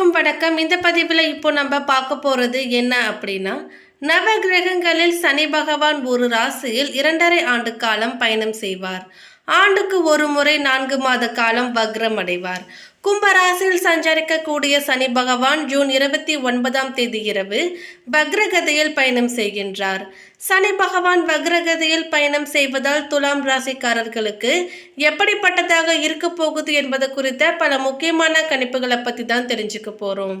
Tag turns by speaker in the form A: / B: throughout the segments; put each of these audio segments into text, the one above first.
A: அனைவருக்கும் வணக்கம். இந்த பதிவில் இப்போ நம்ம பார்க்க போகிறது என்ன அப்படின்னா நவ கிரகங்களில் சனி பகவான் ஒரு ராசியில் இரண்டரை ஆண்டு காலம் பயணம் செய்வார். ஆண்டுக்கு ஒரு முறை நான்கு மாத காலம் வக்ரம் அடைவார். கும்பராசியில் சஞ்சரிக்கக்கூடிய சனி பகவான் ஜூன் இருபத்தி ஒன்பதாம் தேதி இரவு வக்ரகதியில் பயணம் செய்கின்றார். சனி பகவான் வக்ரகதியில் பயணம் செய்வதால் துலாம் ராசிக்காரர்களுக்கு எப்படிப்பட்டதாக இருக்க போகுது என்பது குறித்த பல முக்கியமான கணிப்புகளை பற்றி தான் தெரிஞ்சுக்க போகிறோம்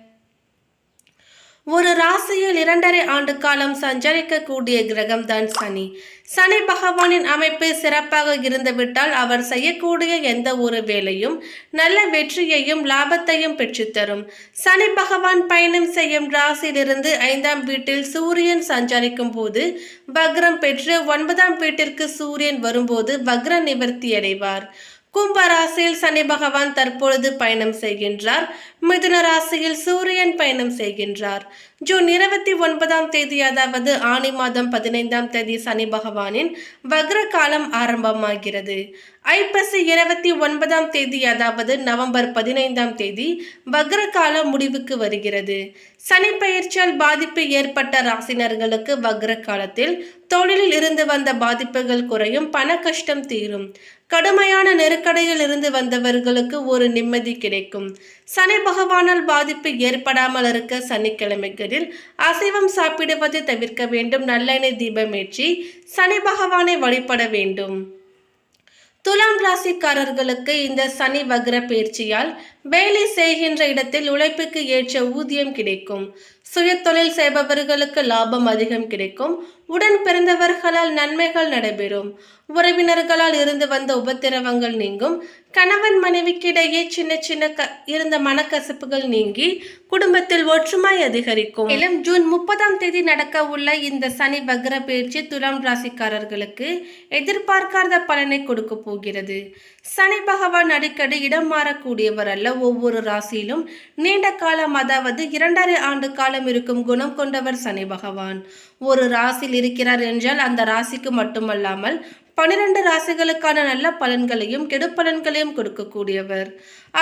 A: ஒரு ராசியில் இரண்டரை ஆண்டு காலம் சஞ்சரிக்கக்கூடிய கிரகம் தான் சனி. சனி பகவானின் அமைப்பு சிறப்பாக இருந்துவிட்டால் அவர் செய்யக்கூடிய எந்த ஒரு வேலையும் நல்ல வெற்றியையும் லாபத்தையும் பெற்றுத்தரும். சனி பகவான் பயணம் செய்யும் ராசியிலிருந்து ஐந்தாம் வீட்டில் சூரியன் சஞ்சரிக்கும் போது வக்ரம் பெற்று ஒன்பதாம் வீட்டிற்கு சூரியன் வரும்போது வக்ர நிவர்த்தி அடைவார். கும்பராசியில் சனி பகவான் தற்பொழுது பயணம் செய்கின்றார். மிதுன ராசியில் சூரியன் பயணம் செய்கின்றார். ஜூன் இருபத்தி ஒன்பதாம் தேதி அதாவது ஆணி மாதம் பதினைந்தாம் தேதி சனி பகவானின் வக்ர காலம் ஆரம்பமாகிறது. ஐப்பசி இருபத்தி ஒன்பதாம் தேதி அதாவது நவம்பர் பதினைந்தாம் தேதி வக்ர காலம் முடிவுக்கு வருகிறது. சனி பயிற்சியால் பாதிப்பு ஏற்பட்ட ராசினர்களுக்கு வக்ர காலத்தில் தொழிலில் இருந்து வந்த பாதிப்புகள் குறையும் பண கஷ்டம் தீரும். கடுமையான நெருக்கடியில் இருந்து வந்தவர்களுக்கு ஒரு நிம்மதி கிடைக்கும். சனி பகவானால் பாதிப்பு ஏற்படாமல் இருக்க சனிக்கிழமைகளில் அசைவம் சாப்பிடுவதை தவிர்க்க வேண்டும். நல்லெண்ணெய் தீபமேற்றி சனி பகவானை வழிபட வேண்டும். துலாம் ராசிக்காரர்களுக்கு இந்த சனி வக்ர பயிற்சியால் வேலை செய்கின்ற இடத்தில் உழைப்புக்கு ஏற்ற ஊதியம் கிடைக்கும். சுய தொழில் செய்பவர்களுக்கு லாபம் அதிகம் கிடைக்கும். உடன் பிறந்தவர்களால் நன்மைகள் நடைபெறும். உறவினர்களால் இருந்து வந்த உபத்திரவங்கள் நீங்கும். கணவன் மனைவிக்கிடையே சின்ன சின்ன க இருந்த மனக்கசப்புகள் நீங்கி குடும்பத்தில் ஒற்றுமை அதிகரிக்கும். மேலும் ஜூன் முப்பதாம் தேதி நடக்க உள்ள இந்த சனி வக்ர பயிற்சி துலாம் ராசிக்காரர்களுக்கு எதிர்பார்க்காத பலனை கொடுக்க போகிறது. சனி பகவான் அடிக்கடி இடம் மாறக்கூடியவர் அல்ல. ஒவ்வொரு ராசியிலும் நீண்ட காலம் அதாவது இரண்டரை ஆண்டு காலம் இருக்கும் குணம் கொண்டவர் சனி பகவான். ஒரு ராசியில் இருக்கிறார் என்றால் அந்த ராசிக்கு மட்டுமல்லாமல் பனிரெண்டு ராசிகளுக்கான நல்ல பலன்களையும் கெடுப்பலன்களையும் கொடுக்கக்கூடியவர்.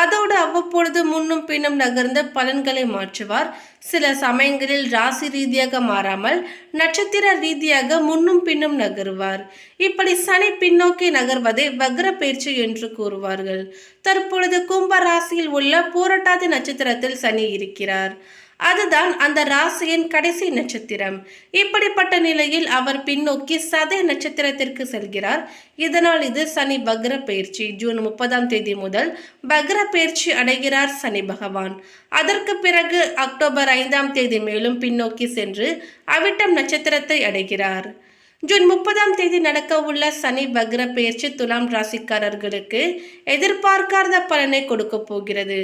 A: அதோடு அவ்வப்பொழுது முன்னும் பின்னும் நகர்ந்து பலன்களை மாற்றுவார். சில சமயங்களில் ராசி ரீதியாக மாறாமல் நட்சத்திர ரீதியாக முன்னும் பின்னும் நகருவார். இப்படி சனி பின்னோக்கி நகர்வதை வக்ர பயிற்சி என்று கூறுவார்கள். தற்பொழுது கும்ப ராசியில் உள்ள பூரட்டாதி நட்சத்திரத்தில் சனி இருக்கிறார். அதுதான் அந்த ராசியின் கடைசி நட்சத்திரம். இப்படிப்பட்ட நிலையில் அவர் பின்னோக்கி சதய நட்சத்திரத்திற்கு செல்கிறார். இதனால் இது சனி பக்ர பயிற்சி. ஜூன் முப்பதாம் தேதி முதல் பக்ர பயிற்சி அடைகிறார் சனி பகவான். அதற்கு பிறகு அக்டோபர் ஐந்தாம் தேதி மேலும் பின்னோக்கி சென்று அவிட்டம் நட்சத்திரத்தை அடைகிறார். ஜூன் முப்பதாம் தேதி நடக்க உள்ள சனி வக்ர பயிற்சி துலாம் ராசிக்காரர்களுக்கு எதிர்பார்க்காத பலனை கொடுக்க போகிறது.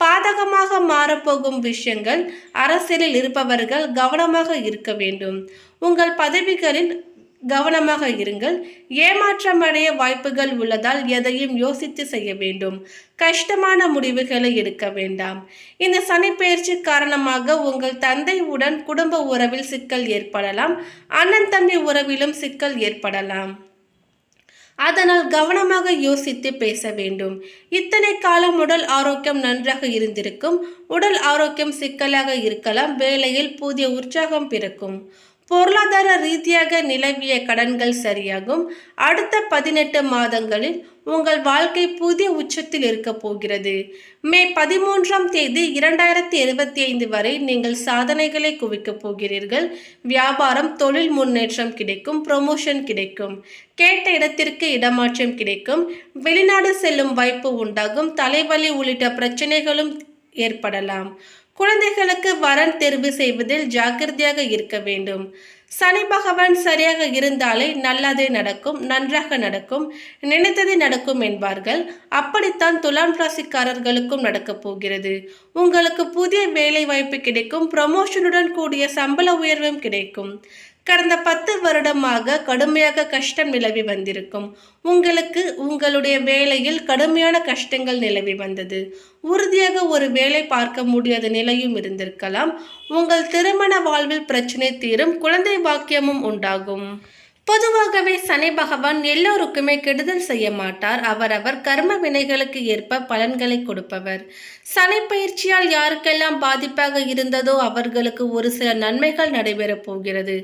A: பாதகமாக மாறப்போகும் விஷயங்கள் அரசியலில் இருப்பவர்கள் கவனமாக இருக்க வேண்டும். உங்கள் பதவிகளில் கவனமாக இருங்கள். ஏமாற்றம் அடைய வாய்ப்புகள் உள்ளதால் எதையும் யோசித்து செய்ய வேண்டும். கஷ்டமான முடிவுகளை எடுக்க வேண்டாம். இந்த சனிப்பெயர்ச்சி காரணமாக உங்கள் தந்தையுடன் குடும்ப உறவில் சிக்கல் ஏற்படலாம். அண்ணன் தம்பி உறவிலும் சிக்கல் ஏற்படலாம். அதனால் கவனமாக யோசித்து பேச வேண்டும். இத்தனை காலம் உடல் ஆரோக்கியம் நன்றாக இருந்திருக்கும். உடல் ஆரோக்கியம் சிக்கலாக இருக்கலாம். வேலையில் புதிய உற்சாகம் பிறக்கும். பொருளாதார ரீதியாக நிலவிய கடன்கள் சரியாகும். அடுத்த பதினெட்டு மாதங்களில் உங்கள் வாழ்க்கை புதிய உச்சத்தில் இருக்க போகிறது. மே பதிமூன்றாம் தேதி இரண்டாயிரத்தி இருபத்தி ஐந்து வரை நீங்கள் சாதனைகளை குவிக்கப் போகிறீர்கள். வியாபாரம் தொழில் முன்னேற்றம் கிடைக்கும் ப்ரொமோஷன் கிடைக்கும். கேட்ட இடத்திற்கு இடமாற்றம் கிடைக்கும். வெளிநாடு செல்லும் வாய்ப்பு உண்டாகும். தலைவலி உள்ளிட்ட பிரச்சனைகளும் ஏற்படலாம். குழந்தைகளுக்கு வரன் தெரிவு செய்வதில் ஜாக்கிரதையாக இருக்க வேண்டும். சனி பகவான் சரியாக இருந்தாலே நல்லதே நடக்கும் நன்றாக நடக்கும் நினைத்தது நடக்கும் என்பார்கள். அப்படித்தான் துலாம் ராசிக்காரர்களுக்கும் நடக்கப் போகிறது. உங்களுக்கு புதிய வேலை வாய்ப்பு கிடைக்கும் ப்ரமோஷனுடன் கூடிய சம்பள உயர்வும் கிடைக்கும். கடந்த பத்து வருடமாக கடுமையாக கஷ்டம் நிலவி வந்திருக்கும். உங்களுக்கு உங்களுடைய வேலையில் கடுமையான கஷ்டங்கள் நிலவி வந்தது. உறுதியாக ஒரு வேலை பார்க்க முடியாத நிலையும் இருந்திருக்கலாம். உங்கள் திருமண வாழ்வில் பிரச்சனை தீரும் குழந்தை பாக்கியமும் உண்டாகும். பொதுவாகவே சனி பகவான் எல்லோருக்குமே கெடுதல் செய்ய மாட்டார். அவரவர் கர்ம வினைகளுக்கு ஏற்ப பலன்களை கொடுப்பவர். சனி பயிற்சியால் யாருக்கெல்லாம் பாதிப்பாக இருந்ததோ அவர்களுக்கு ஒரு சில நன்மைகள் நடைபெறப் போகிறது.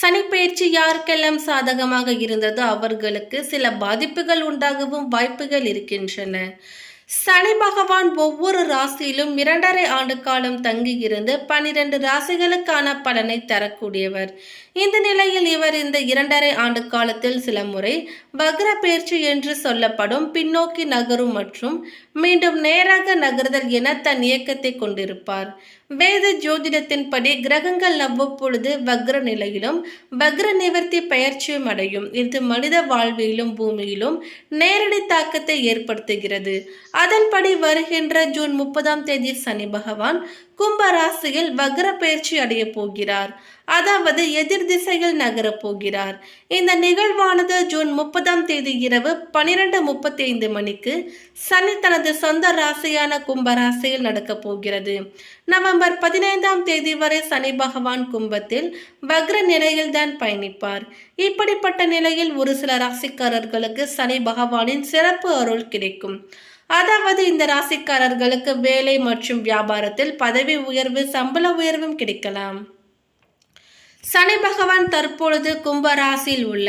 A: சனி பயிற்சி யாருக்கெல்லாம் சாதகமாக இருந்ததோ அவர்களுக்கு சில பாதிப்புகள் உண்டாகவும் வாய்ப்புகள் இருக்கின்றன. சனி பகவான் ஒவ்வொரு ராசியிலும் இரண்டரை ஆண்டு காலம் தங்கியிருந்து பனிரெண்டு ராசிகளுக்கான பலனை தரக்கூடியவர். இந்த நிலையில் இவர் இந்த இரண்டரை ஆண்டு காலத்தில் சில முறை வக்ர பயிற்சி என்று சொல்லப்படும் பின்னோக்கி நகரும் மற்றும் மீண்டும் நேராக நகர்தல் என தன் இயக்கத்தை கொண்டிருப்பார். வேத ஜோதிடத்தின்படி கிரகங்கள் அவ்வப்பொழுது வக்ர நிலையிலும் வக்ர நிவர்த்தி பெயர்ச்சியும் அடையும். இது மனித வாழ்விலும் பூமியிலும் நேரடி தாக்கத்தை ஏற்படுத்துகிறது. அதன்படி வருகின்ற ஜூன் முப்பதாம் தேதி சனி பகவான் கும்பராசியில் வக்ர பயிற்சி அடைய போகிறார். அதாவது எதிர் திசையில் நகரப் போகிறார். இந்த நிகழ்வானது ஜூன் முப்பதாம் தேதி இரவு பனிரெண்டு முப்பத்தி ஐந்து மணிக்கு சனி தனது சொந்த ராசியான கும்பராசியில் நடக்கப் போகிறது. நவம்பர் பதினைந்தாம் தேதி வரை சனி பகவான் கும்பத்தில் வக்ர நிலையில் தான் பயணிப்பார். இப்படிப்பட்ட நிலையில் ஒரு சில ராசிக்காரர்களுக்கு சனி பகவானின் சிறப்பு அருள் கிடைக்கும். அதாவது இந்த ராசிக்காரர்களுக்கு வேலை மற்றும் வியாபாரத்தில் பதவி உயர்வு சம்பள உயர்வும் கிடைக்கலாம். சனி பகவான் தற்பொழுது கும்ப ராசியில் உள்ள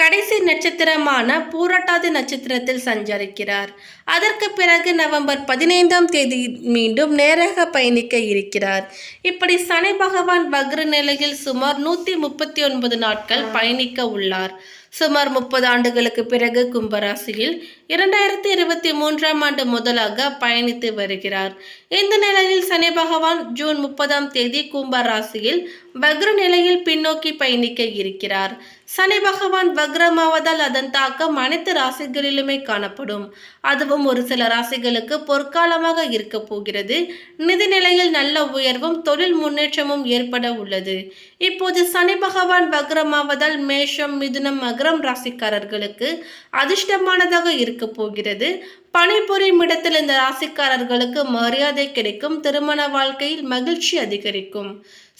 A: கடைசி நட்சத்திரமான பூரட்டாதி நட்சத்திரத்தில் சஞ்சரிக்கிறார். அதற்கு பிறகு நவம்பர் பதினைந்தாம் தேதி மீண்டும் நேராக பயணிக்க இருக்கிறார். இப்படி சனி பகவான் வக்ர நிலையில் சுமார் நூற்றி முப்பத்தி ஒன்பது நாட்கள் பயணிக்க உள்ளார். சுமார் முப்பது ஆண்டுகளுக்கு பிறகு கும்பராசியில் இரண்டாயிரத்தி இருபத்தி மூன்றாம் ஆண்டு முதலாக பயணித்து வருகிறார். இந்த நிலையில் சனி பகவான் ஜூன் முப்பதாம் தேதி கும்ப ராசியில் வக்ர நிலையில் பின்னோக்கி பயணிக்க இருக்கிறார். சனி பகவான் வக்ரமாவதால் அதன் தாக்கம் அனைத்து ராசிகளிலுமே காணப்படும். அதுவும் ஒரு சில ராசிகளுக்கு பொற்காலமாக இருக்க போகிறது. நிதிநிலையில் நல்ல உயர்வும் தொழில் முன்னேற்றமும் ஏற்பட உள்ளது. இப்போது சனி பகவான் வக்ரமாவதால் மேஷம் மிதுனம் மகரம் ராசிக்காரர்களுக்கு அதிர்ஷ்டமானதாக இருக்க போகிறது. பணிபுரியும் இடத்தில் இந்த ராசிக்காரர்களுக்கு மரியாதை கிடைக்கும் திருமண வாழ்க்கையில் மகிழ்ச்சி அதிகரிக்கும்.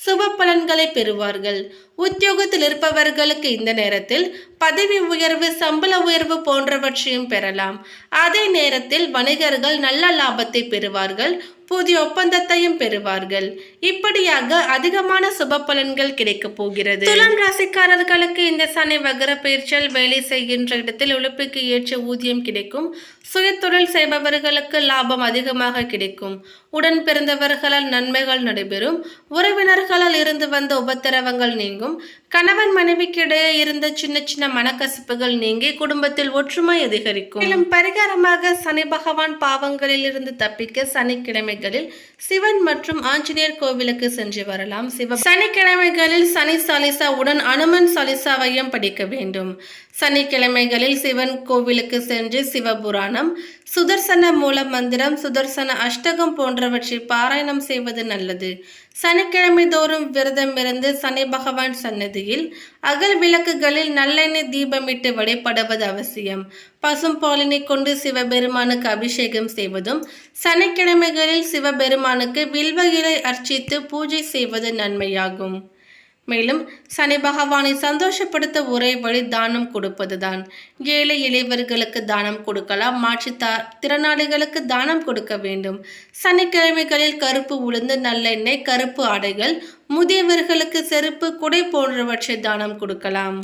A: சுப பலன்களை பெறுவார்கள். உத்தியோகத்தில் இருப்பவர்களுக்கு இந்த நேரத்தில் பதவி உயர்வு சம்பள உயர்வு போன்றவற்றையும் பெறலாம். அதே நேரத்தில் வணிகர்கள் நல்ல லாபத்தை பெறுவார்கள் புதிய ஒப்பந்தத்தையும் பெறுவார்கள். இப்படியாக அதிகமான சுப பலன்கள் கிடைக்கப் போகிறது. துலாம் ராசிக்காரர்களுக்கு இந்த சனி வகர பயிற்சியால் வேலை செய்கின்ற இடத்தில் உழைப்புக்கு ஏற்ற ஊதியம் கிடைக்கும். சுயத்தொழில் செய்பவர்களுக்கு லாபம் அதிகமாக கிடைக்கும். உடன் பிறந்தவர்களால் நன்மைகள் நடைபெறும். உறவினர்களால் இருந்து வந்த உபத்திரவங்கள் நீங்கும். கணவன் மனைவிக்கிடையே இருந்த சின்ன சின்ன மனக்கசிப்புகள் நீங்கி குடும்பத்தில் ஒற்றுமை அதிகரிக்கும். மேலும் பரிகாரமாக சனி பகவான் பாவங்களில் இருந்து தப்பிக்க சனிக்கிழமைகளில் சிவன் மற்றும் ஆஞ்சநேயர் கோவிலுக்கு சென்று வரலாம். சிவ சனிக்கிழமைகளில் சனி சாலிசா உடன் அனுமன் சாலிசாவையும் படிக்க வேண்டும். சனிக்கிழமைகளில் சிவன் கோவிலுக்கு சென்று சிவபுராணம் சுதர்சன மூல மந்திரம் சுதர்சன அஷ்டகம் போன்றவற்றை பாராயணம் செய்வது நல்லது. சனிக்கிழமை தோறும் விரதம் இருந்து சனி பகவான் சன்னதியில் அகல் விளக்குகளில் நல்லெண்ணெய் தீபமிட்டு வழிபடுவது அவசியம். பசும் பாலினை கொண்டு சிவபெருமானுக்கு அபிஷேகம் செய்வதும் சனிக்கிழமைகளில் சிவபெருமானுக்கு வில்வ இலை அர்ச்சித்து பூஜை செய்வது நன்மையாகும். மேலும் சனி பகவானை சந்தோஷப்படுத்த ஒரே வழி தானம் கொடுப்பதுதான். ஏழை இளைவர்களுக்கு தானம் கொடுக்கலாம். மாற்றுத்தா திறனாளிகளுக்கு தானம் கொடுக்க வேண்டும். சனிக்கிழமைகளில் கருப்பு உளுந்து நல்லெண்ணெய் கருப்பு ஆடைகள் முதியவர்களுக்கு செருப்பு குடை போன்றவற்றை தானம் கொடுக்கலாம்.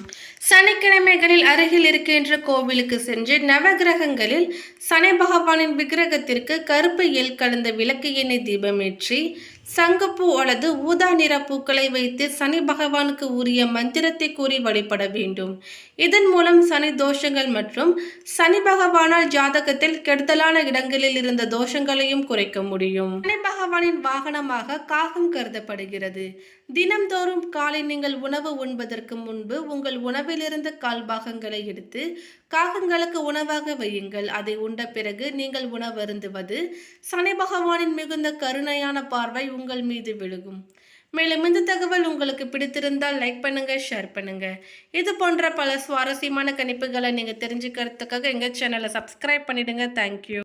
A: சனிக்கிழமைகளில் அருகில் இருக்கின்ற கோவிலுக்கு சென்று நவகிரகங்களில் சனி பகவானின் விக்கிரகத்திற்கு கருப்பு எல் கலந்த விளக்கு எண்ணெய் தீபமேற்றி சங்கப்பூ அல்லது ஊதா நிற பூக்களை வைத்து சனி பகவானுக்கு உரிய மந்திரத்தை கூறி வழிபட வேண்டும். இதன் மூலம் சனி தோஷங்கள் மற்றும் சனி பகவானால் ஜாதகத்தில் கெடுதலான இடங்களில் இருந்த தோஷங்களையும் குறைக்க முடியும். சனி பகவானின் வாகனமாக காகம் கருதப்படுகிறது. தினம்தோறும் காலை நீங்கள் உணவு உண்பதற்கு முன்பு உங்கள் உணவிலிருந்து கால் பாகங்களை எடுத்து காகங்களுக்கு உணவாக வையுங்கள். அதை உண்ட பிறகு நீங்கள் உணவருந்துவது சனி பகவானின் மிகுந்த கருணையான பார்வை உங்கள் மீது விழுகும். மேலும் இந்த தகவல் உங்களுக்கு பிடித்திருந்தால் லைக் பண்ணுங்க ஷேர் பண்ணுங்க. இது போன்ற பல சுவாரஸ்யமான கணிப்புகளை நீங்க தெரிஞ்சுக்கிறதுக்காக எங்க சேனலை சப்ஸ்கிரைப் பண்ணிடுங்க. தேங்க்யூ